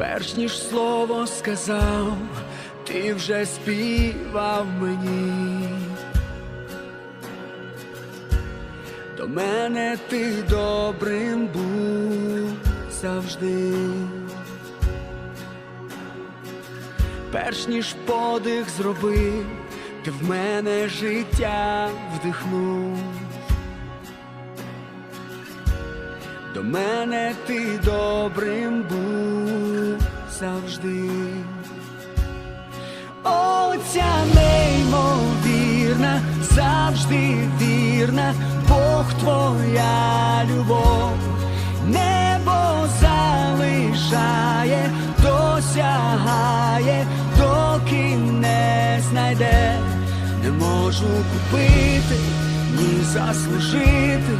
перш ніж слово сказав, ти вже співав мені. До мене ти добрим був завжди. Перш ніж подих зробив, ти в мене життя вдихнув. До мене ти добрим був завжди. О, ця неймовірна, завжди вірна, Бог твоя любов, небо залишає, досягає, доки не знайде, не можу купити, ні заслужити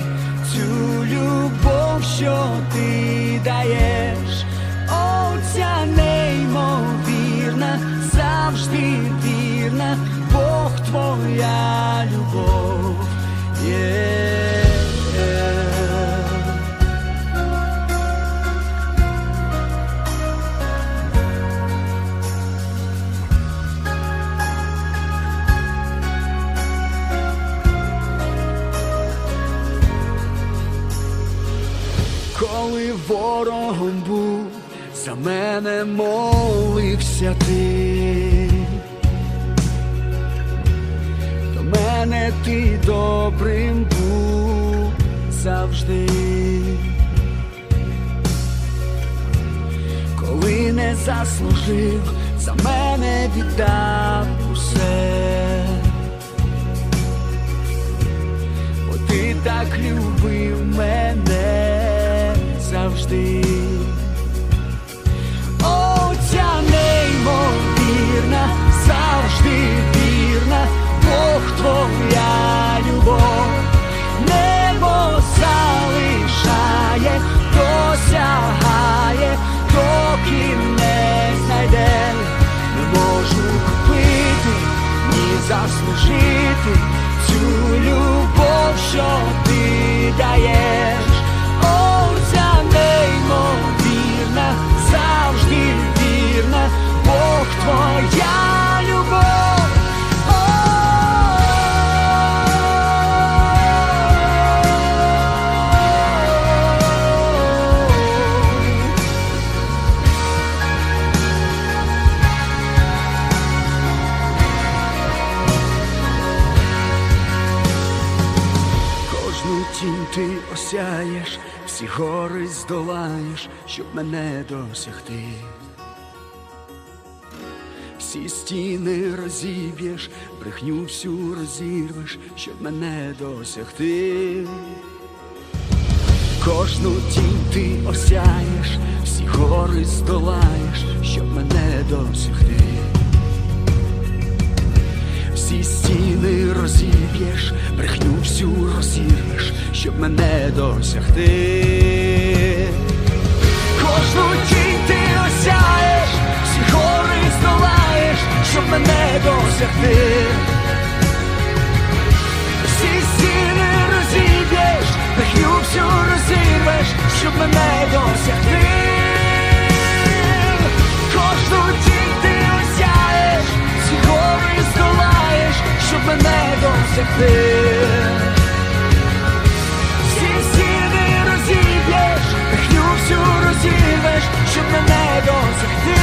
цю любов, що ти даєш. Твоя любов. є. Коли ворогом був, за мене молився ти. Ти добрим був завжди. Коли не заслужив, за мене віддав усе. бо ти так любив мене завжди. Заслужити цю любов, що ти даєш. Ти осяєш, всі гори здолаєш, щоб мене досягти. Всі стіни розіб'єш, брехню всю розірвеш, щоб мене досягти. Кожну тінь ти осяєш, всі гори здолаєш, щоб мене досягти. Всі стіни щоб мене досягти. Кожну тінь ти осяєш, всі гори здолаєш, щоб мене досягти. Всі стіни розіб'єш, брехню всю розірвеш, щоб мене досягти. Кожну тінь ти осяєш, всі гори здолаєш, щоб мене досягти. Розірвеш, щоб мене досягти.